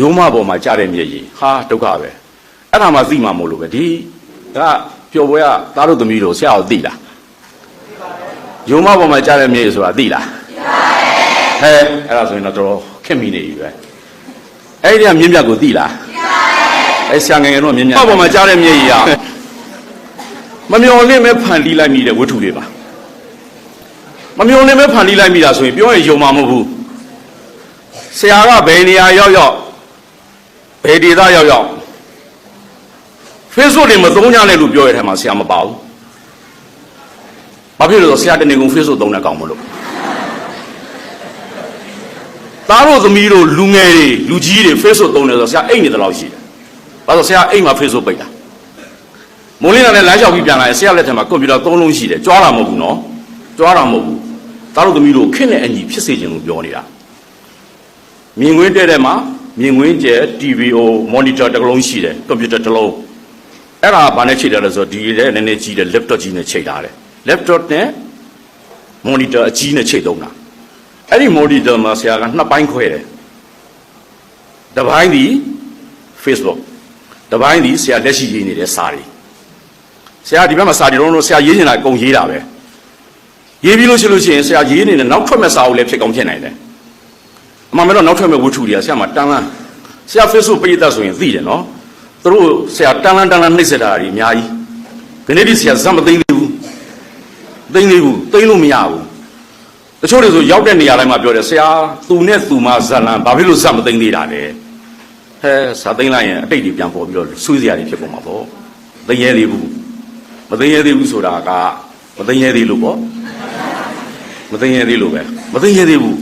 ရုံးမပေါ်မှာကြားတဲ့မျက်ရည်ဟာဒုက္ခပဲအဲ့ဒါမှသိမှာမို့လို့ပဲဒီကပျော်ပွဲကသားတို့သမီးတို့ဆရာကိုသိလားရုံးမပေါ်မှာကြားတဲ့မျက်ရည်ဆိုတာသိလားသိပါတယ်ဟဲအဲ့ဒါဆိုရင်တော့တော်တော်ခက်မိနေပြီပဲအဲ့ဒီကမြင့်မြတ်ကိုသိလားသိပါတယ်အဲ့ဆရာငယ်ငယ်တော့မြင့်မြတ်ပေါ်မှာကြားတဲ့မျက်ရည်ကမမျော်လင့်မဲ့ဖန်တီးလိုက်မိတဲ့ဝတ္ထုတွေပါမမျော်လင့်မဲ့ဖန်တီးလိုက်မိတာဆိုရင်ပြောရင်ယုံမှာမဟုတ်ဘူးဆရာကဘယ်နေရာရောက်ရောက် ဘယ်ဒေသရောက်ရောက် Facebook တွေမသုံးကြနဲ့လို့ပြောရတဲ့ထဲမှာဆရာမပါဘူး။ဘာဖြစ်လို့လဲဆိုတော့ဆရာတနေကုန် Facebook သုံးတဲ့ကောင်မလို့။သားတို့သမီးတို့လူငယ်တွေလူကြီးတွေ Facebook သုံးတယ်ဆိုတော့ဆရာအိတ်နေတယ်လို့ရှိတယ်။ဘာလို့ဆရာအိတ်မှာ Facebook ပိတ်တာ။မိုးလင်းတာနဲ့လမ်းလျှောက်ပြီးပြန်လာရင်ဆရာလက်ထက်မှာကွန်ပျူတာသုံးလုံးရှိတယ်။ကြွားတာမဟုတ်ဘူးနော်။ကြွားတာမဟုတ်ဘူး။သားတို့သမီးတို့ခင့်တဲ့အညီဖြစ်စေခြင်းလို့ပြောနေတာ။မြင်ကွင်းတဲ့တဲ့မှာ မြင်ကွင်းကျဲ TVO monitor တစ်လုံးရှိတယ်ကွန်ပျူတာတစ်လုံးအဲ့ဒါဘာနဲ့ချိန်တယ်လဲဆိုတော့ဒီတဲ့နည်းနည်းကြီးတယ် laptop ကြီးနဲ့ချိန်ထားတယ် laptop နဲ့ monitor အကြီးနဲ့ချိန်သုံးတာအဲ့ဒီ monitor မှာဆရာကနှစ်ပိုင်းခွဲတယ်တစ်ပိုင်းဒီ Facebook တစ်ပိုင်းဒီဆရာလက်ရှိရေးနေတဲ့စာတွေဆရာဒီဘက်မှာစာတွေတော့လို့ဆရာရေးနေတာအကုန်ရေးတာပဲရေးပြီးလို့ရှိလို့ရှိရင်ဆရာရေးနေတဲ့နောက်ထွက်မဲ့စာအုပ်လည်းဖြစ်ကောင်းဖြစ်နိုင်တယ် အမှန်ပဲတော့နောက်ထွက်မဲ့ဝတ္ထုတွေကဆရာမတန်းလန်းဆရာ Facebook ပရိသတ်ဆိုရင်သိတယ်နော်သူတို့ဆရာတန်းလန်းတန်းလန်းနှိမ့်ဆက်တာတွေအများကြီးခဏဒီဆရာဇက်မသိမ့်သေးဘူးသိမ့်သေးဘူးသိမ့်လို့မရဘူးတချို့တွေဆိုရောက်တဲ့နေရာတိုင်းမှာပြောတယ်ဆရာသူနဲ့သူမဇက်လန်ဘာဖြစ်လို့ဇက်မသိမ့်သေးတာလဲဟဲဇက်သိမ့်လိုက်ရင်အတိတ်တွေပြန်ပေါ်ပြီးတော့ဆွေးစရာတွေဖြစ်ကုန်မှာပေါ့သိမ့်ရဲသေးဘူးမသိမ့်ရဲသေးဘူးဆိုတာကမသိမ့်ရဲသေးလို့ပေါ့မသိမ့်ရဲသေးလို့ပဲမသိမ့်ရဲသေးဘူး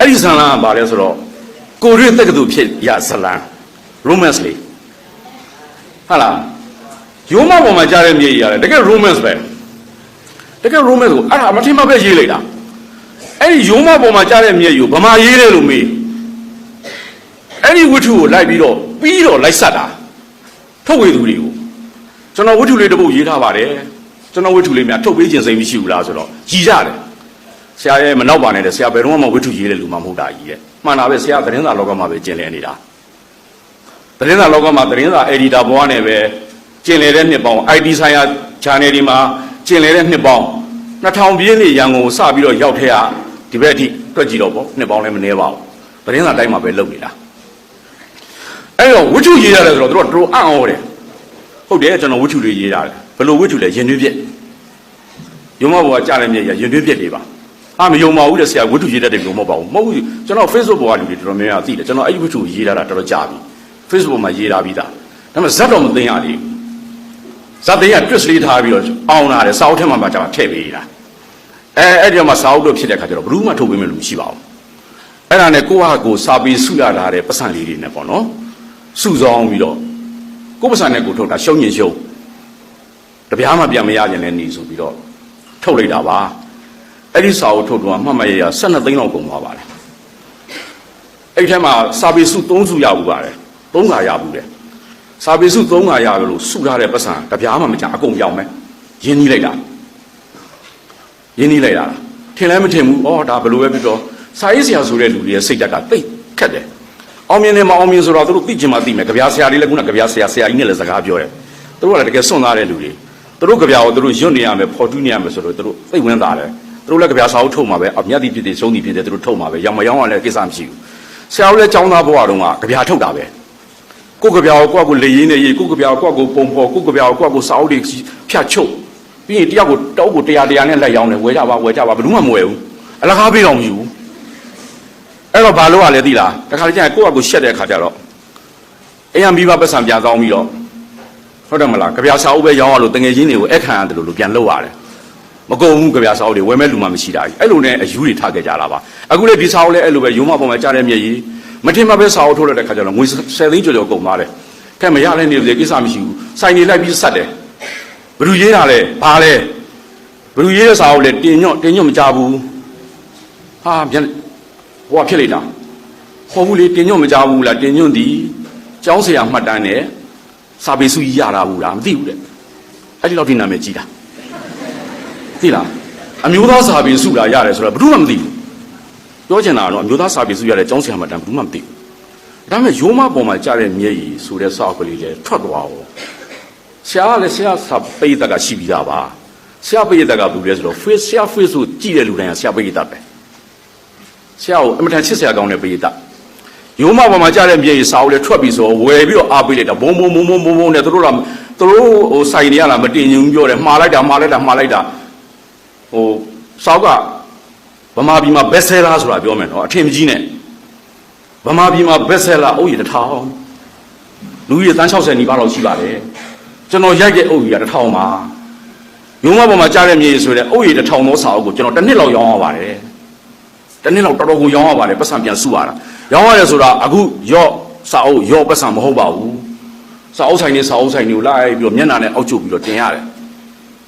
အဲ့ဒီဇာလန်ကဘာလဲဆိုတော့ကိုရွေတက္ကသိုလ်ဖြစ်ရဇလန် romance လေဟာလားရိုးမပေါ်မှာကြားတဲ့မြေကြီးရတယ်တကယ် romance ပဲတကယ် romance ကိုအဲ့ဒါမထင်မှပဲရေးလိုက်တာအဲ့ဒီရိုးမပေါ်မှာကြားတဲ့မြေကြီးကိုဗမာရေးတယ်လို့မေးအဲ့ဒီဝတ္ထုကိုလိုက်ပြီးတော့ပြီးတော့လိုက်ဆက်တာထုတ်ဝေသူတွေကိုကျွန်တော်ဝတ္ထုလေးတစ်ပုဒ်ရေးထားပါတယ်ကျွန်တော်ဝတ္ထုလေးများထုတ်ပေးခြင်းစိတ်မရှိဘူးလားဆိုတော့ကြည်ကြတယ် ဆရာရဲ့မနောက်ပါနဲ့တဲ့ဆရာဘယ်တော့မှဝိထုရေးတဲ့လူမှမဟုတ်တာကြီးတဲ့မှန်တာပဲဆရာသတင်းစာလောကမှာပဲကျင်လည်နေတာသတင်းစာလောကမှာသတင်းစာ editor ဘဝနဲ့ပဲကျင်လည်တဲ့နှစ်ပေါင်း IT ဆိုင်ရာ channel ဒီမှာကျင်လည်တဲ့နှစ်ပေါင်း2000ပြည့်နှစ်ရန်ကုန်ကိုစပြီးတော့ရောက်ထဲကဒီဘက်အထိတွက်ကြည့်တော့ပေါ့နှစ်ပေါင်းလည်းမနှဲပါဘူးသတင်းစာတိုင်းမှာပဲလုပ်နေတာအဲ့တော့ဝိထုရေးရတယ်ဆိုတော့တို့ကတို့အံ့ဩတယ်ဟုတ်တယ်ကျွန်တော်ဝိထုလေးရေးရတယ်ဘယ်လိုဝိထုလဲရင်သွေးပြက်ရုံမဘောကကြားတဲ့မြေရရင်သွေးပြက်တွေပါ အာမယုံပါဘူးတဲ့ဆရာဝတ္ထုရေးတတ်တယ်လို့မဟုတ်ပါဘူးမဟုတ်ဘူးကျွန်တော် Facebook ပေါ်ကလူတွေတော်တော်များများသိတယ်ကျွန်တော်အဲ့ဒီဝတ္ထုရေးထားတာတော်တော်ကြာပြီ Facebook မှာရေးထားပြီးသားဒါပေမဲ့ဇက်တော်မသိရသေးဘူးဇက်တွေက twist လေးထားပြီးတော့အောင်းလာတယ်စာအုပ်ထဲမှာမှကြာထည့်ပေးတာအဲအဲ့ဒီတော့မှစာအုပ်တော့ဖြစ်တဲ့ခါကျတော့ဘယ်သူမှထုတ်ပေးမယ်လူမရှိပါဘူးအဲ့ဒါနဲ့ကိုယ့်ဟာကိုယ်စာပေစုရထားတဲ့ပတ်စံလေးတွေနဲ့ပေါ့နော်စုဆောင်းပြီးတော့ကိုယ့်ပတ်စံနဲ့ကိုယ်ထုတ်တာရှုံးရင်ရှုံးတပြားမှပြန်မရခြင်းနဲ့နေဆိုပြီးတော့ထုတ်လိုက်တာပါ အဲ့ဒီစာအုပ်ထုတ်တော့မှတ်မရရ12သိန်းလောက်ကုန်သွားပါတယ်အဲ့ဒီထဲမှာစာပေစု3စုရဘူးပါတယ်3ခါရဘူးတယ်စာပေစု3ခါရလို့စုထားတဲ့ပတ်စံတပြားမှမကြအကုန်ပြောင်းမယ်ရင်းနှီးလိုက်တာရင်းနှီးလိုက်တာထင်လည်းမထင်ဘူးဩဒါဘယ်လိုပဲဖြစ်တော့စာရေးဆရာဆိုတဲ့လူတွေရဲ့စိတ်ဓာတ်ကသိပ်ခက်တယ်အောင်မြင်တယ်မအောင်မြင်ဆိုတော့သူတို့သိချင်မှသိမယ်ကြပြားဆရာတွေလည်းခုနကြပြားဆရာဆရာကြီးနဲ့လည်းစကားပြောတယ်သူတို့ကလည်းတကယ်စွန့်သားတဲ့လူတွေသူတို့ကြပြားကိုသူတို့ယွတ်နေရမယ်ဖော်တူးနေရမယ်ဆိုတော့သူတို့သိဝင်သားတယ် သူတို့လည်းကြပြာစာအုပ်ထုတ်မှာပဲအမြတ်တိဖြစ်တယ်ဆုံးတိဖြစ်တယ်သူတို့ထုတ်မှာပဲရောင်မရောင်းရလည်းကိစ္စမရှိဘူးဆရာတို့လည်းចောင်းသားဘဝတုန်းကကြပြာထုတ်တာပဲကိုယ်ကြပြာကိုကိုယ့်ကိုလေရင်းနေရေးကိုယ်ကြပြာကိုကိုယ့်ကိုပုံဖော်ကိုယ်ကြပြာကိုကိုယ့်ကိုစာအုပ်တွေဖြတ်ချုပ်ပြီးရင်တယောက်ကိုတောက်ကိုတရားတရားနဲ့လိုက်ရောင်းတယ်ဝယ်ကြပါဝယ်ကြပါဘယ်သူမှမဝယ်ဘူးအလကားပေးတော်မယူဘူးအဲ့တော့ဘာလို့ ਆ လဲသိလားတခါတည်းကျရင်ကိုယ့်အကိုရှက်တဲ့အခါကျတော့အရင်မိဘပတ်စံပြန်ကောင်းပြီးတော့ဟုတ်တယ်မလားကြပြာစာအုပ်ပဲရောင်းရလို့တငယ်ချင်းတွေကိုအခန့်ရတယ်လို့ပြန်လုပ်ရတယ် မကုန်ဘူးကြပြာစာအုပ်တွေဝယ်မဲ့လူမှမရှိတာကြီးအဲ့လိုနဲ့အယူတွေထားခဲ့ကြတာပါအခုလေဒီစာအုပ်လည်းအဲ့လိုပဲရုံးမပေါ်မှာကြားတဲ့မျက်ရည်မထင်မှပဲစာအုပ်ထုတ်လိုက်တဲ့ခါကျတော့ငွေ10သိန်းကျော်ကျော်ကုန်သွားတယ်ကဲမရလဲနေပြီကိစ္စမရှိဘူးစိုင်နေလိုက်ပြီးဆက်တယ်ဘယ်သူရေးတာလဲဘာလဲဘယ်သူရေးတဲ့စာအုပ်လဲတင်ညွတ်တင်ညွတ်မကြဘူးဟာပြန်ဟိုကဖြစ်လိုက်တာဟောဘူးလေတင်ညွတ်မကြဘူးလားတင်ညွတ်ဒီကျောင်းဆရာမှတ်တမ်းနဲ့စာပေစုကြီးရတာဘူးလားမသိဘူးတဲ့အဲ့ဒီလောက်ထိနာမည်ကြီးတာ သိလားအမျိုးသားစာပေစုတာရတယ်ဆိုတော့ဘယ်သူမှမသိဘူးပြောချင်တာကတော့အမျိုးသားစာပေစုရတဲ့ကျောင်းဆရာမတန်းဘယ်သူမှမသိဘူးဒါပေမဲ့ရိုးမပေါ်မှာကြားတဲ့မျက်ရည်ဆိုတဲ့စာအုပ်ကလေးလည်းထွက်သွားအောင်ဆရာကလည်းဆရာစာပိဋကကရှိပြီးသားပါဆရာပိဋကကဘူးလဲဆိုတော့ face ဆရာ face ကိုကြည့်တဲ့လူတိုင်းကဆရာပိဋကပဲဆရာကိုအမတန်ချစ်ဆရာကောင်းတဲ့ပိဋကရိုးမပေါ်မှာကြားတဲ့မျက်ရည်စာအုပ်လည်းထွက်ပြီးဆိုဝယ်ပြီးတော့အားပေးလိုက်တာဘုံဘုံဘုံဘုံဘုံဘုံနဲ့သူတို့ကသူတို့ဟိုစိုင်နေရလားမတင်ညုံပြောတယ်မှားလိုက်တာမှားလိုက်တာမှားလိုက်တာ ဟိုစာအုပ်ကဗမာပြည်မှာ best seller ဆိုတာပြောမယ်နော်အထင်ကြီးနဲ့ဗမာပြည်မှာဘက်ဆယ်လာအုပ်ရတစ်ထောင်လူကြီးတန်း60နီးပါးလောက်ရှိပါတယ်ကျွန်တော်ရိုက်တဲ့အုပ်ကြီးကတစ်ထောင်ပါရုံးမပေါ်မှာကြားတဲ့မြေဆိုတဲ့အုပ်ရတစ်ထောင်သောစာအုပ်ကိုကျွန်တော်တစ်နှစ်လောက်ရောင်းရပါတယ်တစ်နှစ်လောက်တော်တော်ကိုရောင်းရပါတယ်ပတ်စံပြန်စုရတာရောင်းရတယ်ဆိုတာအခုရော့စာအုပ်ရော့ပတ်စံမဟုတ်ပါဘူးစာအုပ်ဆိုင်နေစာအုပ်ဆိုင်တွေကိုလိုက်ပြီးတော့မျက်နှာနဲ့အောက်ချုပ်ပြီးတော့တင်ရတယ်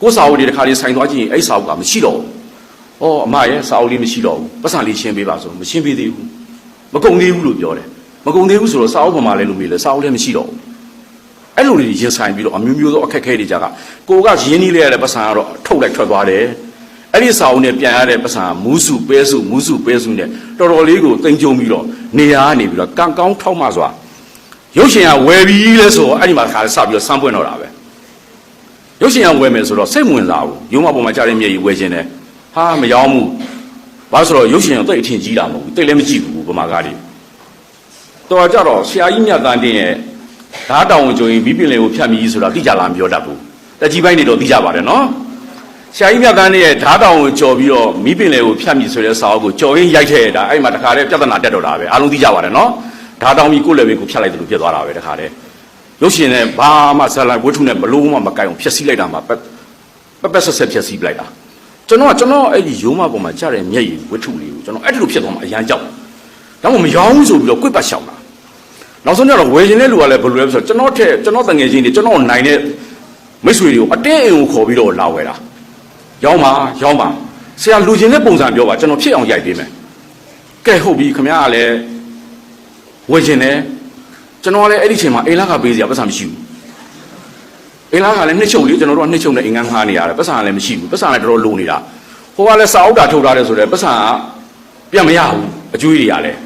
ကိုယ်စာအုပ်တွေတစ်ခါလေးဆိုင်သွားကြည့်ရင်အဲ့စာအုပ်ကမရှိတော့ဘူးဩအမရဲ့စာအုပ်လေးမရှိတော့ဘူးပတ်စံလေးရှင်းပေးပါဆိုမရှင်းပေးသေးဘူးမကုံသေးဘူးလို့ပြောတယ်မကုံသေးဘူးဆိုတော့စာအုပ်ပေါ်မှာလည်းလူမေးလဲစာအုပ်လည်းမရှိတော့ဘူးအဲ့လိုတွေရင်ဆိုင်ပြီးတော့အမျိုးမျိုးသောအခက်အခဲတွေကြကကိုကရင်းနှီးလိုက်ရတဲ့ပတ်စံကတော့ထုတ်လိုက်ထွက်သွားတယ်အဲ့ဒီစာအုပ်နဲ့ပြန်ရတဲ့ပတ်စံကမူးစုပဲစုမူးစုပဲစုနဲ့တော်တော်လေးကိုတင်ကြုံပြီးတော့နေရာကနေပြီးတော့ကံကောင်းထောက်မှစွာရုပ်ရှင်ကဝယ်ပြီးလဲဆိုတော့အဲ့ဒီမှာခါစပြီးတော့စမ်းပွင့်တော့တာပဲ ရုပ်ရှင်ကဝယ်မယ်ဆိုတော့စိတ်မဝင်စားဘူးရုံးမပေါ်မှာကြားတဲ့မျက်ရည်ဝယ်ခြင်းနဲ့ဟာမရောဘူးဘာလို့ဆိုတော့ရုပ်ရှင်ကိုတိတ်အထင်ကြီးတာမဟုတ်ဘူးတိတ်လည်းမကြည့်ဘူးဗမာကားတွေတော်ကြတော့ဆရာကြီးမြတ်တန်းတင်ရဲ့ဓာတ်တောင်ဝင်ကြုံရင်မိပင်လေကိုဖြတ်မိဆိုတာသိကြလားမပြောတတ်ဘူးတက်ကြီးပိုင်းတွေတော့သိကြပါတယ်နော်ဆရာကြီးမြတ်တန်းရဲ့ဓာတ်တောင်ကိုကြော်ပြီးတော့မိပင်လေကိုဖြတ်မိဆိုတဲ့စာအုပ်ကိုကြော်ရင်းရိုက်ထဲတာအဲ့မှာတခါတည်းပြဿနာတက်တော့တာပဲအားလုံးသိကြပါတယ်နော်ဓာတ်တောင်ပြီးကိုယ့်လည်းပဲကိုဖြတ်လိုက်တယ်လို့ဖြစ်သွားတာပဲတခါတည်း ရုပ်ရှင်နဲ့ဘာမှဇာလိုက်ဝတ္ထုနဲ့ဘလို့မှမကိုင်အောင်ဖျက်ဆီးလိုက်တာမှပက်ပက်ပက်ဆက်ဆက်ဖျက်ဆီးပလိုက်တာကျွန်တော်ကကျွန်တော်အဲ့ဒီရိုးမပေါ်မှာကြားတဲ့မျက်ရည်ဝတ္ထုလေးကိုကျွန်တော်အဲ့ဒီလိုဖြစ်သွားမှအရန်ကြောက်ဒါမှမရောင်းဘူးဆိုပြီးတော့ကွစ်ပတ်ရှောင်တာနောက်ဆုံးကျတော့ဝယ်ခြင်းတဲ့လူကလည်းဘယ်လိုလဲဆိုတော့ကျွန်တော်ထက်ကျွန်တော်တငယ်ချင်းတွေကျွန်တော်နိုင်တဲ့မိတ်ဆွေတွေကိုအတင်းအင်ကိုခေါ်ပြီးတော့လာဝယ်တာရောင်းပါရောင်းပါဆရာလူချင်းတဲ့ပုံစံပြောပါကျွန်တော်ဖြစ်အောင်ရိုက်ပေးမယ်ကဲဟုတ်ပြီခမရကလည်းဝယ်ခြင်းတယ် ကျွန်တော်ကလည်းအဲ့ဒီချိန်မှာအိမ်လာကပေးစရာပတ်စံမရှိဘူးအင်္ဂါကလည်းနှစ်ချုပ်လေကျွန်တော်တို့ကနှစ်ချုပ်နဲ့အင်္ဂါငှားနေရတယ်ပတ်စံကလည်းမရှိဘူးပတ်စံကလည်းတော်တော်လိုနေတာဟိုကလည်းစာအုပ်တာထုတ်ထားတယ်ဆိုတော့ပတ်စံကပြန်မရဘူးအကျွေးတွေကလည်း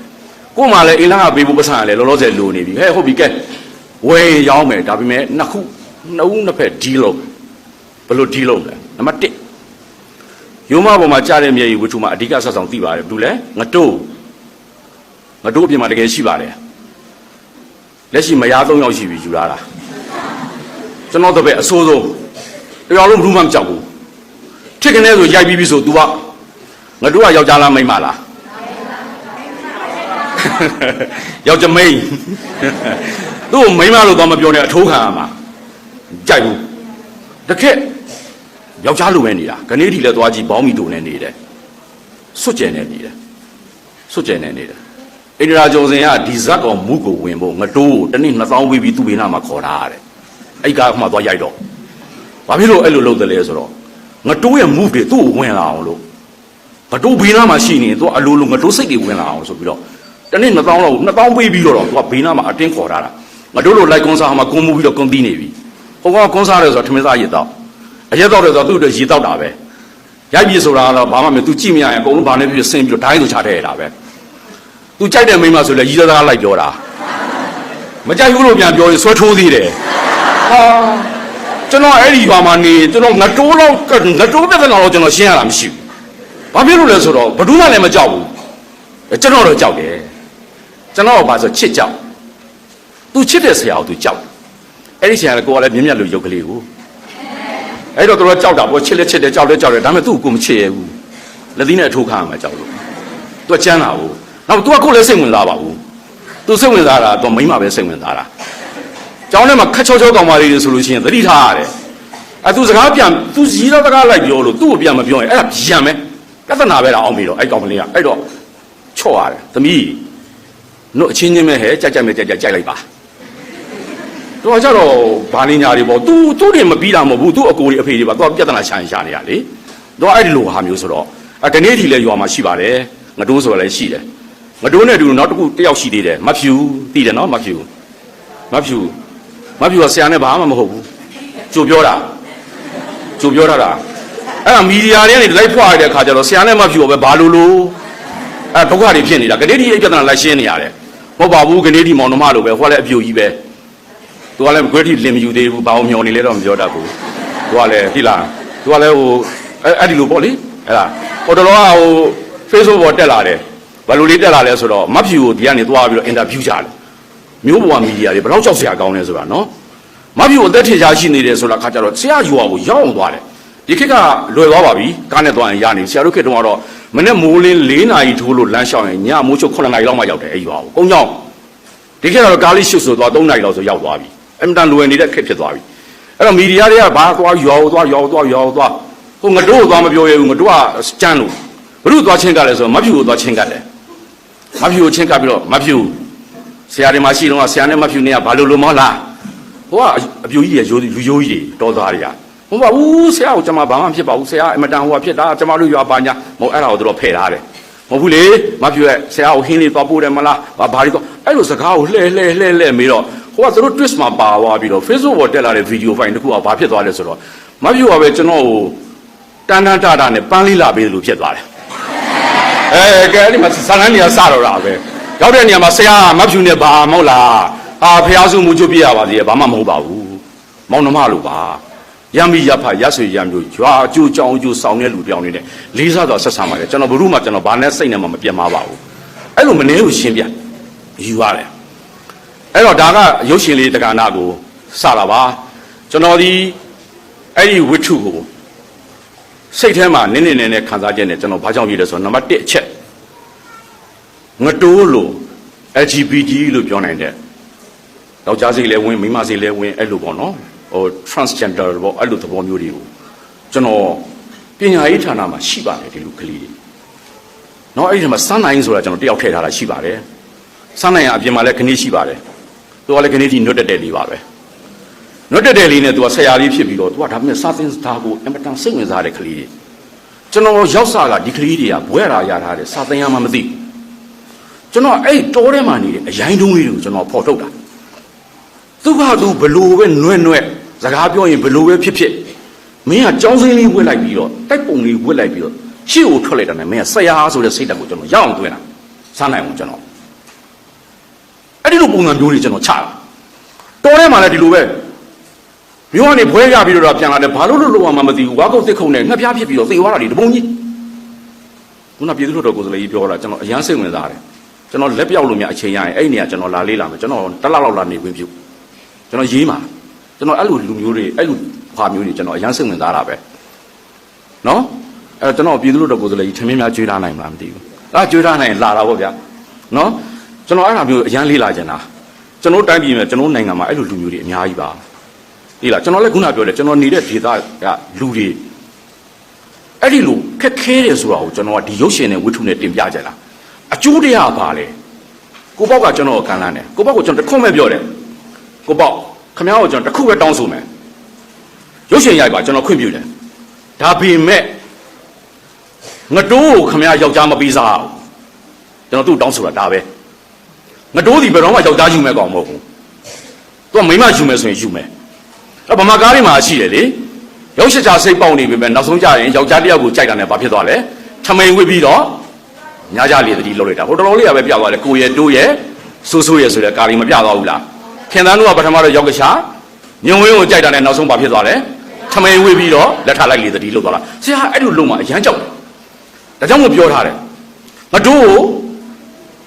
ကို့မှာလည်းအင်္ဂါကပေးဖို့ပတ်စံကလည်းလောလောဆယ်လိုနေပြီဟဲ့ဟုတ်ပြီကဲဝယ်ရင်ရောင်းမယ်ဒါပေမဲ့နှစ်ခုနှစ်ဦးနှစ်ဖက်ဒီလုံးဘယ်လိုဒီလုံးလဲနံပါတ်1ရုံးမပေါ်မှာကြားတဲ့မြေကြီးဝတ္ထုမှာအဓိကဆက်ဆောင်သိပါတယ်ဘူးလဲငတိုးငတိုးအပြင်မှာတကယ်ရှိပါတယ် လက်ရှိမရ3ယောက်ရှိပြီယူလာတာကျွန်တော်တပည့်အဆိုးဆုံးတရားလုံးဘူးမှမကြောက်ဘူးထစ်ကနေဆိုရိုက်ပြီးပြီဆို तू ကငါတို့ကယောက်ျားလားမိန်းမလားယောက်ျားမိန်းသူ့ကိုမိန်းမလို့တော့မပြောနဲ့အထိုးခံရမှာကြိုက်ဘူးတခက်ယောက်ျားလိုပဲနေတာခဏီထီလည်းသွားကြည့်ဘောင်းမီတူနဲ့နေတယ်စွတ်ကျင်နေနေတယ်စွတ်ကျင်နေနေတယ် အိန္ဒြာကျော်စင်ကဒီဇက်ကောင်မုကိုဝင်ဖို့ငတိုးကိုတစ်နေ့2000ပေးပြီးသူ့ဘေးနားမှာခေါ်ထားရတယ်အဲ့ကားမှသွားရိုက်တော့ဘာဖြစ်လို့အဲ့လိုလုပ်တယ်လဲဆိုတော့ငတိုးရဲ့ move တွေသူ့ကိုဝင်လာအောင်လို့ငတိုးဘေးနားမှာရှိနေသူကအလိုလိုငတိုးစိတ်တွေဝင်လာအောင်ဆိုပြီးတော့တနေ့2000လောက်2000ပေးပြီးတော့သူကဘေးနားမှာအတင်းခေါ်ထားတာငတိုးလိုလိုက်ကွန်ဆာမှာကွန်မူပြီးတော့ကွန်ပြီးနေပြီဟိုကကွန်ဆာရဲဆိုတော့ထမင်းစားရည်တော့အရက်တော့တယ်ဆိုတော့သူ့အတွက်ရည်တော့တာပဲရိုက်ပြီဆိုတာတော့ဘာမှမဖြစ် तू ကြည့်မရရင်အကုန်လုံးဘာနဲ့ဖြစ်ဆင်းပြီးတော့ဒိုင်းဆိုချတဲ့ရတာပဲ तू ကြိုက်တဲ့မိန်းမဆိုလဲရည်သားသားလိုက်ပြောတာမကြိုက်ဘူးလို့ပြန်ပြောရင်ဆွဲထိုးသေးတယ် ဟာကျွန်တော်အဲ့ဒီရွာမှာနေကျွန်တော်ငတိုးလောက်ကငတိုးပြဿနာတော့ကျွန်တော်ရှင်းရတာမရှိဘူး။ဘာဖြစ်လို့လဲဆိုတော့ဘယ်သူမှလည်းမကြောက်ဘူး။ကျွန်တော်တော့ကြောက်တယ်။ကျွန်တော်ကဘာဆိုချစ်ကြောက်။ तू ချစ်တဲ့ဆရာကို तू ကြောက်။အဲ့ဒီဆရာကကိုကလည်းမြင့်မြတ်လို့ရုပ်ကလေးကို။အဲ့တော့သူကကြောက်တာပေါ့ချစ်လက်ချစ်တယ်ကြောက်လဲကြောက်တယ်ဒါပေမဲ့သူ့ကိုကိုမချစ်ရဘူး။လက်သီးနဲ့အထိုးခါမှာကြောက်လို့။ तू ကကြမ်းတာဘူး။ နောက် तू ကကိုယ်လည်းစိတ်ဝင်စားပါဘူး။ तू စိတ်ဝင်စားတာ तू မိန်းမပဲစိတ်ဝင်စားတာ။ ကျောင်းထဲမှာခက်ချောချောကောင်မလေးတွေဆိုလို့ရှိရင်သတိထားရတယ်အဲသူစကားပြန်သူရီတော့စကားလိုက်ပြောလို့သူ့ကိုပြန်မပြောရင်အဲ့ဒါဗျံပဲပြဿနာပဲလားအောင်ပြီတော့အဲ့ကောင်မလေးကအဲ့တော့ချော့ရတယ်သမီးတို့အချင်းချင်းပဲဟဲ့ကြက်ကြက်မဲ့ကြက်ကြက်ကြိုက်လိုက်ပါတော့ကြတော့ဘာနေညာတွေပေါ့သူသူတွေမပြီးတာမဟုတ်ဘူးသူ့အကိုတွေအဖေတွေပါသူကပြဿနာရှာရှာနေရလေတော့အဲ့ဒီလိုဟာမျိုးဆိုတော့အကနေ့ထီလဲရွာမှာရှိပါတယ်ငတိုးဆိုလည်းရှိတယ် ငတိုးနဲ့တူနောက်တစ်ခုတယောက်ရှိသေးတယ်မဖြူတည်တယ်နော်မဖြူမဖြူမဖြူကဆရာနဲ့ဘာမှမဟုတ်ဘူးကြိုပြောတာကြိုပြောတာတာအဲ့ဒါမီဒီယာတွေကနေလိုက်ဖွာရတဲ့အခါကျတော့ဆရာနဲ့မဖြူကပဲဘာလို့လို့အဲ့ဒုက္ခတွေဖြစ်နေတာကနေ့ဒီအိပ်ပြဿနာလိုက်ရှင်းနေရတယ်ဟမဟုတ်ပါဘူးကနေဒီမောင်နှမလိုပဲဟိုကလည်းအပြူကြီးပဲသူကလည်းဂရတီလင်မယူသေးဘူးဘာအောင်မျောနေလဲတော့မပြောတတ်ဘူးသူကလည်းဟိလားသူကလည်းဟိုအဲ့အဲ့ဒီလိုပေါ့လေအဲ့ဒါဟိုတလောကဟို Facebook ပေါ်တက်လာတယ် ဘယ်လိုလေးတက်လာလဲဆိုတော့မတ်ဖြူကိုဒီကနေသွားပြီးတော့အင်တာဗျူးကြတယ်မျိုးပေါ်မီဒီယာတွေဘယ်တော့ကြောက်စရာကောင်းလဲဆိုတာနော်မတ်ဖြူကိုအသက်ထင်ရှားရှိနေတယ်ဆိုတာခါကြတော့ဆရာယူအောင်ကိုရောက်အောင်သွားတယ်ဒီခေတ်ကလွယ်သွားပါပြီကားနဲ့သွားရင်ရနေဆရာတို့ခေတ်တုန်းကတော့မနေ့မိုးလင်း၄နာရီထိုးလို့လမ်းလျှောက်ရင်ညမိုးချုပ်9နာရီလောက်မှရောက်တယ်အဲ့ရွာကိုကုန်းကြောင်းဒီခေတ်ကတော့ကားလေးရှုပ်ဆိုသွား3နာရီလောက်ဆိုရောက်သွားပြီအင်တန်လွယ်နေတဲ့ခေတ်ဖြစ်သွားပြီအဲ့တော့မီဒီယာတွေကဘာသွားရွာကိုသွားရွာကိုသွားရွာကိုသွားဟိုငတို့ကိုသွားမပြောရဘူးငတို့ကစတန်းလို့ဘုရုသွားချင်းကလည်းဆိုမဖြူကိုသွားချင်းကတယ် မဖြူကိုချင်းကပြီးတော့မဖြူဆရာတွေမှာရှိတော့ဆရာနဲ့မဖြူနဲ့ကဘာလို့လို့မောလားဟိုကအပြူကြီးတွေရိုးလူရိုးကြီးတွေတော်သားတွေကဟိုကဦးဆရာကိုကျွန်မဘာမှဖြစ်ပါဘူးဆရာအမတန်ဟိုကဖြစ်တာကျွန်မတို့ရွာပါညာမဟုတ်အဲ့ဒါကိုတို့ဖယ်ထားတယ်မဟုတ်ဘူးလေမဖြူရဲ့ဆရာကိုဟင်းလေးသွားပို့တယ်မလားဘာဘာလေးတော့အဲ့လိုစကားကိုလှဲလှဲလှဲလှဲမေးတော့ဟိုကတို့ twist မှာပါသွားပြီးတော့ Facebook ပေါ်တက်လာတဲ့ video file တခုကဘာဖြစ်သွားလဲဆိုတော့မဖြူကပဲကျွန်တော်ကိုတန်တန်တာတာနဲ့ပန်းလေးလာပေးတယ်လို့ဖြစ်သွားတယ် အဲကဲအဲ့ဒီမှာဇာလန်းနေရာစတော့တာပဲရောက်တဲ့နေရာမှာဆရာကမဖြူနဲ့ဘာမဟုတ်လားအာဖះစုမူချုပ်ပြရပါသေးတယ်ဘာမှမဟုတ်ပါဘူးမောင်နှမလို့ပါရမ်းပြီးရဖရဆွေရမ်းမျိုးရွာအကျိုးကြောင်းအကျိုးဆောင်တဲ့လူပြောင်းနေတဲ့လေးစားတော့ဆက်ဆံပါတယ်ကျွန်တော်ဘုရုမှကျွန်တော်ဘာနဲ့စိတ်နဲ့မှမပြတ်မပါဘူးအဲ့လိုမနေလို့ရှင်းပြယူရတယ်အဲ့တော့ဒါကရုပ်ရှင်လေးတက္ကနာကိုစတာပါကျွန်တော်ဒီအဲ့ဒီဝိထုကို စိတ်ထဲမှာနင်းနေနေနဲ့ခံစားချက်နဲ့ကျွန်တော်ဘာကြောင့်ရေးလဲဆိုတော့နံပါတ်1အချက်ငတိုးလို့ LGBT လို့ပြောနိုင်တဲ့ယောက်ျားစိတ်လည်းဝင်မိန်းမစိတ်လည်းဝင်အဲ့လိုပေါ့နော်ဟို transgender ပေါ့အဲ့လိုသဘောမျိုးတွေကိုကျွန်တော်ပညာရေးဌာနမှာရှိပါတယ်ဒီလိုကလေးတွေနော်အဲ့ဒီမှာစမ်းနိုင်ဆိုတာကျွန်တော်တယောက်ထည့်ထားတာရှိပါတယ်စမ်းနိုင်ရအပြင်မှာလည်းခဏရှိပါတယ်သူကလည်းခဏကြီးနှုတ်တက်တယ်လေးပါပဲ နှုတ်တက်တယ်လေးနဲ့သူကဆရာလေးဖြစ်ပြီးတော့သူကဒါပေမဲ့စာသင်သားကိုအင်မတန်စိတ်ဝင်စားတဲ့ကလေးတွေကျွန်တော်ရောက်စားကဒီကလေးတွေကဘွဲရာရထားတယ်စာသင်ရမှမသိဘူးကျွန်တော်အဲ့တောထဲမှာနေတဲ့အရိုင်းတုံးလေးတွေကိုကျွန်တော်ဖော်ထုတ်တာသူကသူဘလို့ပဲနှွဲ့နှွဲ့စကားပြောရင်ဘလို့ပဲဖြစ်ဖြစ်မင်းကကြောင်းစင်းလေးဝှက်လိုက်ပြီးတော့တိုက်ပုံလေးဝှက်လိုက်ပြီးတော့ရှေ့ကိုထွက်လိုက်တာနဲ့မင်းကဆရာဆိုတဲ့စိတ်ဓာတ်ကိုကျွန်တော်ရအောင်သွင်းတာစားနိုင်အောင်ကျွန်တော်အဲ့ဒီလိုပုံစံမျိုးတွေကျွန်တော်ချတာတော်ထဲမှာလည်းဒီလိုပဲ မျိုးကနေဘွဲရပြီးတော့ပြန်လာတယ်ဘာလို့လို့လောက်မှမသိဘူးဝါကုတ်သစ်ခုံနဲ့ငှက်ပြားဖြစ်ပြီးတော့သေသွားတာဒီတပုံကြီးခုနပြည်သူ့တော်ကိုယ်စားလှယ်ကြီးပြောတာကျွန်တော်အရန်စိတ်ဝင်စားတယ်ကျွန်တော်လက်ပြောက်လို့များအချိန်ရရင်အဲ့ဒီနေရာကျွန်တော်လာလေးလာမယ်ကျွန်တော်တစ်လောက်လောက်လာနေခွင့်ပြုကျွန်တော်ရေးမှာကျွန်တော်အဲ့လိုလူမျိုးတွေအဲ့လိုခွာမျိုးတွေကျွန်တော်အရန်စိတ်ဝင်စားတာပဲနော်အဲ့တော့ကျွန်တော်ပြည်သူ့တော်ကိုယ်စားလှယ်ကြီးထမင်းများကြွေးထားနိုင်မလားမသိဘူးအဲ့ကြွေးထားနိုင်ရင်လာတာပေါ့ဗျာနော်ကျွန်တော်အဲ့ဒါမျိုးအရန်လေးလာကြတာကျွန်တော်တိုင်းပြည်မှာကျွန်တော်နိုင်ငံမှာအဲ့လိုလူမျိုးတွေအများကြီးပါ ဒီလားကျွန်တော်လည်းခုနပြောတယ်ကျွန်တော်နေတဲ့ဒေသကလူတွေအဲ့ဒီလိုခက်ခဲတယ်ဆိုတာကိုကျွန်တော်ကဒီရုပ်ရှင်နဲ့ဝိထုနဲ့တင်ပြကြတာအကျိုးတရားပါလေကိုပေါက်ကကျွန်တော်ကိုခံလန်းတယ်ကိုပေါက်ကိုကျွန်တော်တခွန်းပဲပြောတယ်ကိုပေါက်ခမ ्या ကိုကျွန်တော်တခုပဲတောင်းဆိုမယ်ရုပ်ရှင်ရိုက်ပါကျွန်တော်ခွင့်ပြုတယ်ဒါပေမဲ့ငတိုးကိုခမ ्या ယောက်ျားမပြီးစားအောင်ကျွန်တော်သူ့တောင်းဆိုတာဒါပဲငတိုးဒီဘယ်တော့မှယောက်ျားယူမဲ့ကောင်မဟုတ်ဘူးသူကမိန်းမယူမယ်ဆိုရင်ယူမယ် အဲ့ဗမာကားတွေမှာရှိတယ်လေရုပ်ရှင်ချစိတ်ပေါက်နေပြီပဲနောက်ဆုံးကြရင်ယောက်ျားတစ်ယောက်ကိုကြိုက်တာနဲ့ဘာဖြစ်သွားလဲထမိန်ဝစ်ပြီးတော့ညာကြလေတတိလောက်လိုက်တာဟိုတော်တော်လေးကပဲပြသွားတယ်ကိုရဲ့တိုးရဲ့ဆိုးဆိုးရဲ့ဆိုတဲ့ကားတွေမပြသွားဘူးလားခင်သန်းတို့ကပထမတော့ယောက်ကရှာညုံဝင်းကိုကြိုက်တာနဲ့နောက်ဆုံးဘာဖြစ်သွားလဲထမိန်ဝစ်ပြီးတော့လက်ထလိုက်လေတတိလောက်သွားတာဆရာအဲ့လိုလုံးမှာအရန်ကြောက်တယ်ဒါကြောင့်မို့ပြောထားတယ်ငါတို့ကို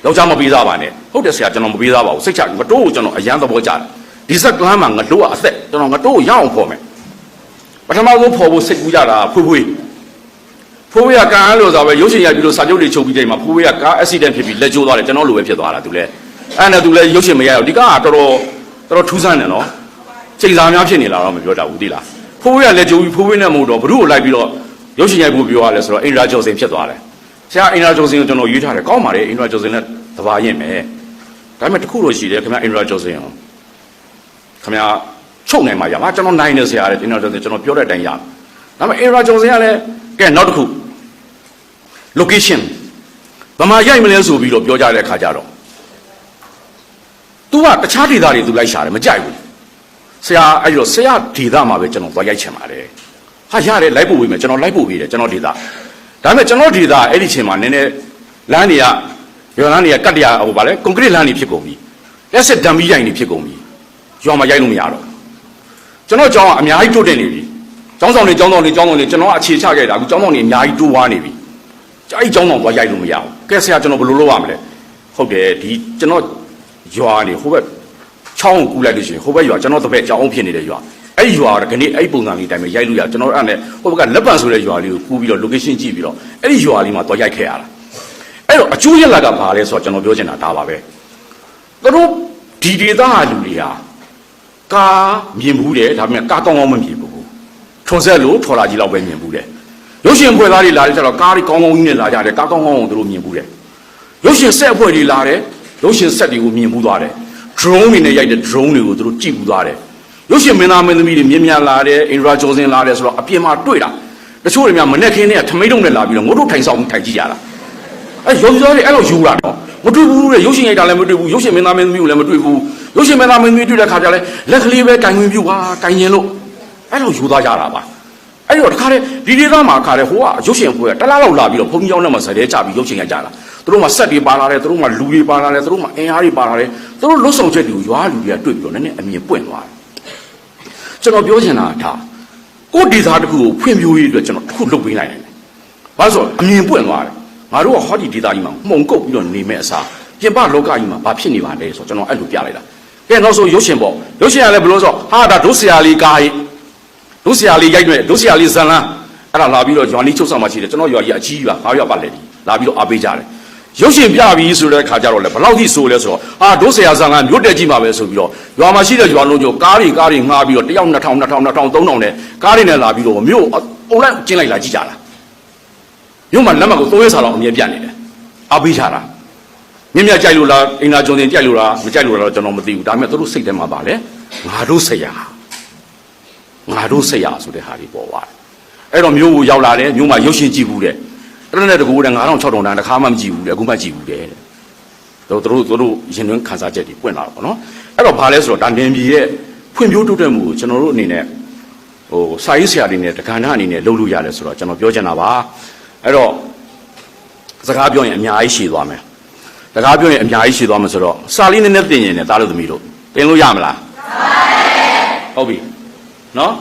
ယောက်ျားမပေးစားပါနဲ့ဟုတ်တယ်ဆရာကျွန်တော်မပေးစားပါဘူးစိတ်ချငါတို့ကိုကျွန်တော်အရန်သဘောကျတယ် ဒီဆက်ကလမ်းမှာငါတို့ကအသက်ကျွန်တော်ငါတို့ကိုရအောင်ဖော်မယ်ပထမဆုံးဖော်ဖို့စိတ်ကူးကြတာဖွေးဖွေးဖိုးဝေးကကားအားလို့ဆိုပဲရုပ်ရှင်ရိုက်ပြီးလို့စာချုပ်တွေချုပ်ပြီးချိန်မှာဖိုးဝေးကကားအက်ဆီဒန့်ဖြစ်ပြီးလက်ကျိုးသွားတယ်ကျွန်တော်လိုပဲဖြစ်သွားတာသူလည်းအဲ့နဲ့သူလည်းရုပ်ရှင်မရတော့ဒီကားကတော်တော်တော်တော်ထူးဆန်းတယ်နော်ချိန်စာများဖြစ်နေလာတော့မပြောတတ်ဘူးသိလားဖိုးဝေးကလက်ကျိုးပြီးဖိုးဝေးနဲ့မဟုတ်တော့ဘ누구ကိုလိုက်ပြီးတော့ရုပ်ရှင်ရိုက်ဖို့ပြောရလဲဆိုတော့အင်ဒရာကျော်စင်ဖြစ်သွားတယ်ဆရာအင်ဒရာကျော်စင်ကိုကျွန်တော်ရွေးထားတယ်ကောင်းပါလေအင်ဒရာကျော်စင်နဲ့တဘာရင်မယ်ဒါပေမဲ့တစ်ခုတော့ရှိတယ်ခင်ဗျအင်ဒရာကျော်စင်အောင် ခင်ဗျချုပ်နိုင်မှာရမှာကျွန်တော်နိုင်နေဆရာလေအင်ဒရာကျော်စင်ကျွန်တော်ပြောတဲ့အတိုင်းရဒါပေမဲ့အင်ဒရာကျော်စင်ကလည်းကဲနောက်တစ်ခု location ဗမာရိုက်မလဲဆိုပြီးတော့ပြောကြတဲ့ခါကျတော့ तू ကတခြားဒေသတွေ तू လိုက်ရှာတယ်မကြိုက်ဘူးဆရာအဲ့လိုဆရာဒေသမှာပဲကျွန်တော်သွားရိုက်ချင်ပါတယ်ဟာရတယ်လိုက်ပို့ပေးမယ်ကျွန်တော်လိုက်ပို့ပေးတယ်ကျွန်တော်ဒေသဒါပေမဲ့ကျွန်တော်ဒေသအဲ့ဒီချိန်မှာနည်းနည်းလမ်းတွေကရွာလမ်းတွေကကတ်တရားဟိုဗာလဲကွန်ကရစ်လမ်းတွေဖြစ်ကုန်ပြီလက်ဆက်ဒံမီရိုင်တွေဖြစ်ကုန်ပြီ ရွာမှာရိုက်လို့မရတော့ကျွန်တော်ကြောင်းကအများကြီးတိုးတက်နေပြီကျောင်းဆောင်တွေကျောင်းဆောင်တွေကျောင်းဆောင်တွေကျွန်တော်အခြေချခဲ့တာအခုကျောင်းဆောင်တွေအများကြီးတိုးွားနေပြီအဲ့ဒီကျောင်းဆောင်သွားရိုက်လို့မရဘူးကဲဆရာကျွန်တော်ဘယ်လိုလုပ်ရမလဲဟုတ်တယ်ဒီကျွန်တော်ရွာနေဟိုဘက်ချောင်းကိုကူးလိုက်လို့ရှိရင်ဟိုဘက်ရွာကျွန်တော်တစ်ဖက်ကြောင်းဖြစ်နေတဲ့ရွာအဲ့ဒီရွာကနေ့အဲ့ဒီပုံစံလေးအတိုင်းပဲရိုက်လို့ရကျွန်တော်အဲ့နဲ့ဟိုဘက်ကလက်ပံဆိုတဲ့ရွာလေးကိုကူးပြီးတော့ location ကြည့်ပြီးတော့အဲ့ဒီရွာလေးမှာသွားရိုက်ခဲ့ရတာအဲ့တော့အကျိုးရလဒ်ကဘာလဲဆိုတော့ကျွန်တော်ပြောချင်တာဒါပါပဲသူတို့ဒီဒေသဟာလူတွေဟာ ကားမြင်ဘူးတယ်ဒါပေမဲ့ကားကောင်းကောင်းမမြင်ဘူးထွန်ဆက်လို့ထော်လာကြီးလောက်ပဲမြင်ဘူးတယ်ရုပ်ရှင်ဖွဲ့သားတွေလာတယ်ကျတော့ကားတွေကောင်းကောင်းကြီးနဲ့လာကြတယ်ကားကောင်းကောင်းကိုသူတို့မြင်ဘူးတယ်ရုပ်ရှင်ဆက်အဖွဲ့တွေလာတယ်ရုပ်ရှင်ဆက်တွေကိုမြင်ဘူးသွားတယ် drone တွေနဲ့ရိုက်တဲ့ drone တွေကိုသူတို့ကြည့်ဘူးသွားတယ်ရုပ်ရှင်မင်းသားမင်းသမီးတွေမြင်မြန်လာတယ်အင်ဒရာဂျော်စင်လာတယ်ဆိုတော့အပြင်မှာတွေ့တာတချို့တွေများမနဲ့ခင်းနဲ့ထမိတ်တုံနဲ့လာပြီးတော့ငို့တို့ထိုင်ဆောင်ထိုင်ကြည့်ကြတာ အဲရုပ်ရှင်တွေအဲ့လိုယူလာတော့မတွေ့ဘူးတဲ့ရုပ်ရှင်ရိုက်တာလည်းမတွေ့ဘူးရုပ်ရှင်မင်းသားမင်းသမီးကိုလည်းမတွေ့ဘူးရုပ်ရှင်မင်းသားမင်းသမီးတွေ့တဲ့ခါကျလဲလက်ကလေးပဲကင်ဝင်ပြူပါကင်ရင်လို့အဲ့လိုယူသွားကြတာပါအဲ့တော့တခါတည်းဒီဒေသမှာခါတယ်ဟိုကရုပ်ရှင်ပွဲကတလားလောက်လာပြီးတော့ဘုံကြောင်းနဲ့မှဇတဲကြပြီးရုပ်ရှင်ရိုက်ကြတာသူတို့မှဆက်တွေပါလာတယ်သူတို့မှလူတွေပါလာတယ်သူတို့မှအင်အားတွေပါလာတယ်သူတို့လွတ်ဆောင်ချက်တွေကိုရွာလူတွေကတွေ့ပြီးတော့နည်းနည်းအမြင်ပွင့်သွားတယ်ကျွန်တော်ပြောချင်တာဒါကိုယ်ဒေသတစ်ခုကိုဖွံ့ဖြိုးရေးအတွက်ကျွန်တော်တစ်ခုလုပ်ပေးနိုင်တယ်ဘာလို့ဆိုတော့အမြင်ပွင့်သွားတယ် ငါတို့ကဟောဒီဒေတာကြီးမှာမှုန်ကုတ်ပြီးတော့နေမဲ့အစားပြင်ပလောကကြီးမှာဘာဖြစ်နေပါလဲဆိုတော့ကျွန်တော်အဲ့လိုပြလိုက်တာကဲနောက်ဆုံးရုပ်ရှင်ပေါ့ရုပ်ရှင်ကလည်းဘယ်လိုဆိုဟာဒါဒုဆရာလေးကားကြီးဒုဆရာလေးရိုက်နေဒုဆရာလေးဇန်လန်းအဲ့ဒါလာပြီးတော့ဂျွန်နီချုပ်ဆောင်မှရှိတယ်ကျွန်တော်ရွာကြီးအကြီးပါငါရွာပါလေဒီလာပြီးတော့အားပေးကြတယ်ရုပ်ရှင်ပြပြီးဆိုတဲ့ခါကျတော့လေဘယ်လောက်ထိဆိုလဲဆိုတော့ဟာဒုဆရာဇန်လန်းမြို့တက်ကြီးမှာပဲဆိုပြီးတော့ရွာမှာရှိတဲ့ရွာလုံးကျော်ကားတွေကားတွေငှားပြီးတော့တယောက်2000 2000 2000 3000နဲ့ကားတွေနဲ့လာပြီးတော့မြို့အုံလိုက်ကျင်းလိုက်လာကြည့်ကြတာ မြို့မှာလက်မှတ်ကိုသုံးရဲစာလောက်အမြဲပြတ်နေတယ်အားပေးချတာမြင့်မြတ်ကြိုက်လို့လားအင်္ဂါကျုံတင်ကြိုက်လို့လားမကြိုက်လို့လားတော့ကျွန်တော်မသိဘူးဒါပေမဲ့သူတို့စိတ်ထဲမှာပါလေငါတို့ဆရာငါတို့ဆရာဆိုတဲ့ဟာတွေပေါ်သွားတယ်အဲ့တော့မြို့ကိုရောက်လာတယ်မြို့မှာရုပ်ရှင်ကြည့်ဘူးတဲ့အဲ့ဒါနဲ့တကူတဲ့9000 6000တန်းတစ်ခါမှမကြည့်ဘူးတဲ့အခုမှကြည့်ဘူးတဲ့တို့တို့တို့တို့ရင်သွင်းခန်းစားချက်တွေပွင့်လာတော့ဗောနော်အဲ့တော့ဘာလဲဆိုတော့ဒါနင်ပြည်ရဲ့ဖွံ့ဖြိုးတိုးတက်မှုကိုကျွန်တော်တို့အနေနဲ့ဟိုစာရေးဆရာတွေနဲ့တက္ကနာအနေနဲ့လုပ်လို့ရတယ်ဆိုတော့ကျွန်တော်ပြောချင်တာပါ အဲ့တော့စကားပြောရင်အများကြီးရှည်သွားမယ်စကားပြောရင်အများကြီးရှည်သွားမယ်ဆိုတော့စာလေးနည်းနည်းသင်ရင်လည်းသားလို့သမီးတို့သင်လို့ရမလားဟုတ်ပြီနော်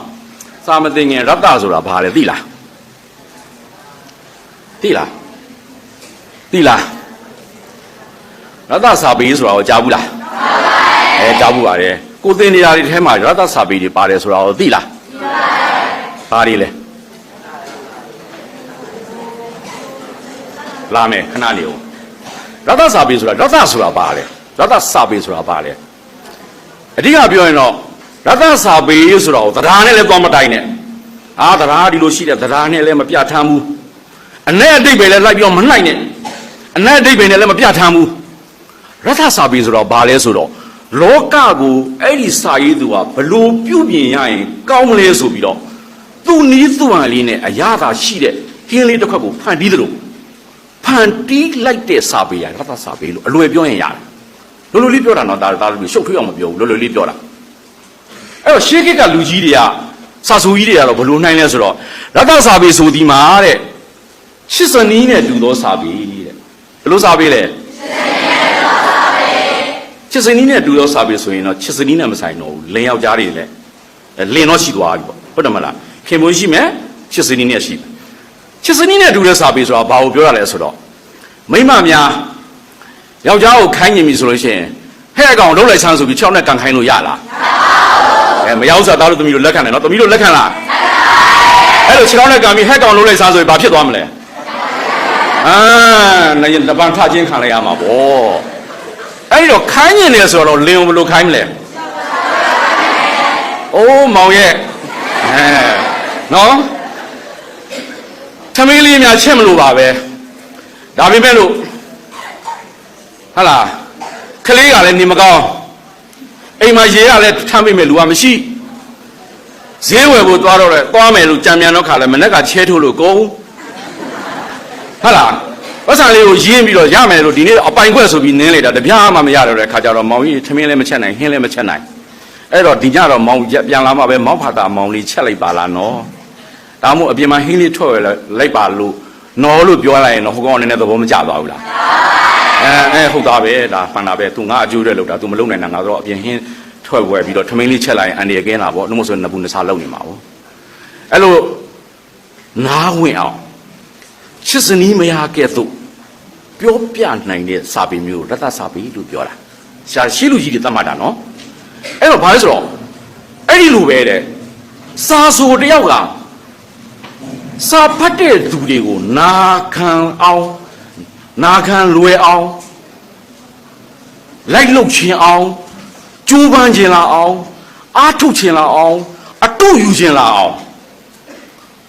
စာမသင်ရင်ရတ္တဆိုတာဘာလဲသိလားသိလားသိလားရတ္တစာပေဆိုတာကိုကြားဘူးလားအဲကြားဘူးပါတယ်ကိုသင်နေရာတွေထဲမှာရတ္တစာပေတွေပါတယ်ဆိုတာကိုသိလားဘာတွေလဲ လာမယ်ခဏလေးဦးရတ္တစာပေဆိုတာရတ္တဆိုတာဘာလဲရတ္တစာပေဆိုတာဘာလဲအဓိကပြောရင်တော့ရတ္တစာပေဆိုတာကိုတရားနဲ့လည်းသွားမတိုင်းနဲ့အာတရားဒီလိုရှိတယ်တရားနဲ့လည်းမပြတ်ထမ်းဘူးအ내အတိတ်ပဲလည်းလိုက်ပြီးတော့မနှိုက်နဲ့အ내အတိတ်ပဲနဲ့လည်းမပြတ်ထမ်းဘူးရတ္တစာပေဆိုတော့ဘာလဲဆိုတော့လောကကိုအဲ့ဒီစာရေးသူကဘလို့ပြုပြင်ရရင်ကောင်းမလဲဆိုပြီးတော့သူ့နီးသူ့ဟန်လေးနဲ့အရသာရှိတဲ့ဟင်းလေးတစ်ခွက်ကိုဖန်တီးသလိုဖ န်တီးလိုက်တဲ့စာပေရရသစာပေလို့အလွယ်ပြောရင်ရတယ်လိုလိုလေးပြောတာတော့ဒါဒါလို့ရှုပ်ထွေးအောင်မပြောဘူးလိုလိုလေးပြောတာအဲ့တော့ရှေးခေတ်ကလူကြီးတွေကစာဆိုကြီးတွေကတော့ဘလို့နိုင်လဲဆိုတော့ရသစာပေဆိုဒီမှာတဲ့ရှစ်စနီးနဲ့တူသောစာပေတဲ့ဘလို့စာပေလဲချစ်စနီးနဲ့တူသောစာပေဆိုရင်တော့ချစ်စနီးနဲ့မဆိုင်တော့ဘူးလင်ယောက်ျားတွေလည်းလင်တော့ရှိသွားပြီပေါ့ဟုတ်တယ်မလားခင်မွန်းရှိမယ်ချစ်စနီးနဲ့ရှိမယ် ချစ်စနီးနဲ့တူတဲ့စာပေဆိုတာဘာကိုပြောရလဲဆိုတော့မိမများယောက်ျားကိုခိုင်းနေပြီဆိုလို့ရှိရင်ဟဲ့အကောင်လှုပ်လိုက်ဆန်းဆိုပြီး6နဲ့ကန်ခိုင်းလို့ရလားအဲမရောက်စားသားတို့သမီးတို့လက်ခံတယ်နော်သမီးတို့လက်ခံလားအဲ့လို6နဲ့ကန်ပြီးဟဲ့ကောင်လှုပ်လိုက်ဆန်းဆိုရင်ဘာဖြစ်သွားမလဲအာနေတပန်ထချင်းခံလိုက်ရမှာဗောအဲ့ဒီတော့ခိုင်းနေတယ်ဆိုတော့လင်ကိုဘယ်လိုခိုင်းမလဲအိုးမောင်ရဲ့အဲနော် သမီးလေးများချက်မလို့ပါပဲဒါပေမဲ့လို့ဟာလားကလေးကလည်းနေမကောင်းအိမ်မှာရေရလည်းထမ်းပေးမယ်လူကမရှိဈေးဝယ်ဖို့သွားတော့တယ်သွားမယ်လို့ကြံမြန်တော့ခါလဲမနေ့ကချဲထိုးလို့ကုန်ဟာလားပတ်စံလေးကိုရင်းပြီးတော့ရမယ်လို့ဒီနေ့အပိုင်ခွက်ဆိုပြီးနင်းလိုက်တာတပြားမှမရတော့တဲ့ခါကျတော့မောင်ကြီးထမင်းလည်းမချက်နိုင်ဟင်းလည်းမချက်နိုင်အဲ့တော့ဒီညတော့မောင်ပြန်လာမှပဲမောင်ဖာတာမောင်လေးချက်လိုက်ပါလားနော် ဒါမှမဟုတ်အပြင်မှာဟင်းလေးထွက်ရလိုက်ပါလို့နော်လို့ပြောလိုက်ရင်တော့ဟိုကောင်ကနည်းနည်းသဘောမကျသွားဘူးလားအဲအဲဟုတ်သားပဲဒါဖန်တာပဲ तू ငါအကျိုးတဲ့လောက်တာ तू မလုံနိုင်တာငါတော့အပြင်ဟင်းထွက်ဝဲပြီးတော့ထမင်းလေးချက်လိုက်ရင်အန်ဒီရကင်းတာပေါ့နှုတ်မဆိုနှစ်ဘူးနှစ်စားလုံနေမှာပေါ့အဲ့လိုနားဝင်အောင်ချစ်စနီးမရကဲ့သို့ပြောပြနိုင်တဲ့စာပေမျိုးလက်သစာပေလို့ပြောတာရှာရှိလူကြီးတွေသတ်မှတ်တာနော်အဲ့တော့ဘာလဲဆိုတော့အဲ့ဒီလိုပဲတဲ့စာဆိုတယောက်က စာဖတ်တဲ့သူတွေကိုနာခံအောင်နာခံလွယ်အောင်လိုက်လုတ်ခြင်းအောင်ကြိုးပမ်းခြင်းလာအောင်အားထုတ်ခြင်းလာအောင်အတုယူခြင်းလာအောင်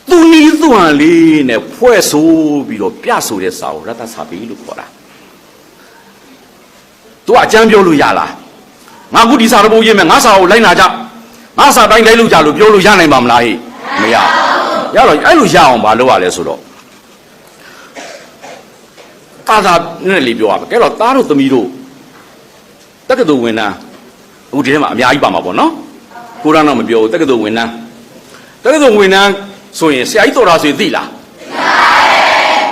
သူနီးသူဟန်လေးနဲ့ဖွဲ့ဆိုပြီးတော့ပြဆိုတဲ့စာကိုရတ္တစာပေလို့ခေါ်တာသူကအကြမ်းပြောလို့ရလားငါခုဒီစာတပုတ်ရေးမယ်ငါစာကိုလိုက်နာကြငါစာတိုင်းလိုက်လို့ကြလို့ပြောလို့ရနိုင်ပါမလားဟိမရ ရတော့အဲ့လိုရအောင်မလုပ်ရလဲဆိုတော့တာသာနဲ့လေးပြောရမယ်ကဲတော့သားတို့သမီးတို့တက္ကသိုလ်ဝင်တန်းအခုဒီထဲမှာအများကြီးပါမှာပေါ့နော်ကိုရမ်းတော့မပြောဘူးတက္ကသိုလ်ဝင်တန်းတက္ကသိုလ်ဝင်တန်းဆိုရင်ဆရာကြီးတော်တာဆိုရင်သိလား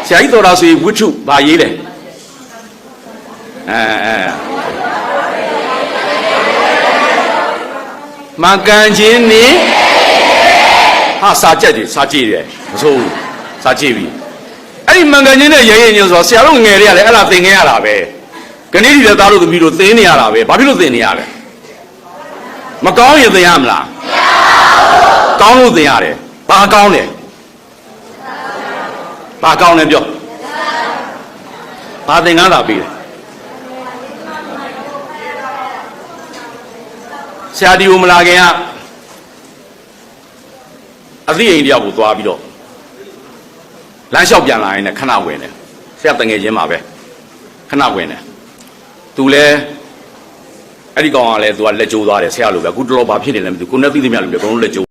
ဆရာကြီးတော်တာဆိုရင်ဝိထုဗာရေးတယ်အဲအဲမကန်ချင်းနေ ဟာစာကြက်ကြီးစာကြည့်တယ်မဆိုးဘူးစာကြည့်ပြီအဲ့ဒီမန်ကန်ချင်းနဲ့ရဲရဲညဆိုတော့ဆရာတို့ငယ်တွေကလည်းအဲ့ဒါသင်ခဲ့ရတာပဲကနေ့ဒီလည်းသားတို့သမီးတို့သင်နေရတာပဲဘာဖြစ်လို့သင်နေရလဲမကောင်းရင်သင်ရမလားမကောင်းလို့သင်ရတယ်ဘာကောင်းလဲဘာကောင်းလဲပြောဘာသင်ကားတာပြီးတယ်ဆရာဒီကိုမလာခင်က အသိအိမ်တယောက်ကိုသွားပြီးတော့လမ်းလျှောက်ပြန်လာရင်လည်းခဏဝင်တယ်ဆရာတငယ်ချင်းပါပဲခဏဝင်တယ်သူလဲအဲ့ဒီကောင်ကလည်းသူကလက်ကျိုးသွားတယ်ဆရာလိုပဲအခုတော်တော်ဘာဖြစ်နေလဲမသိဘူးကိုနဲ့သိသိမြလို့ပဲဘုံလုံးလက်ကျိုး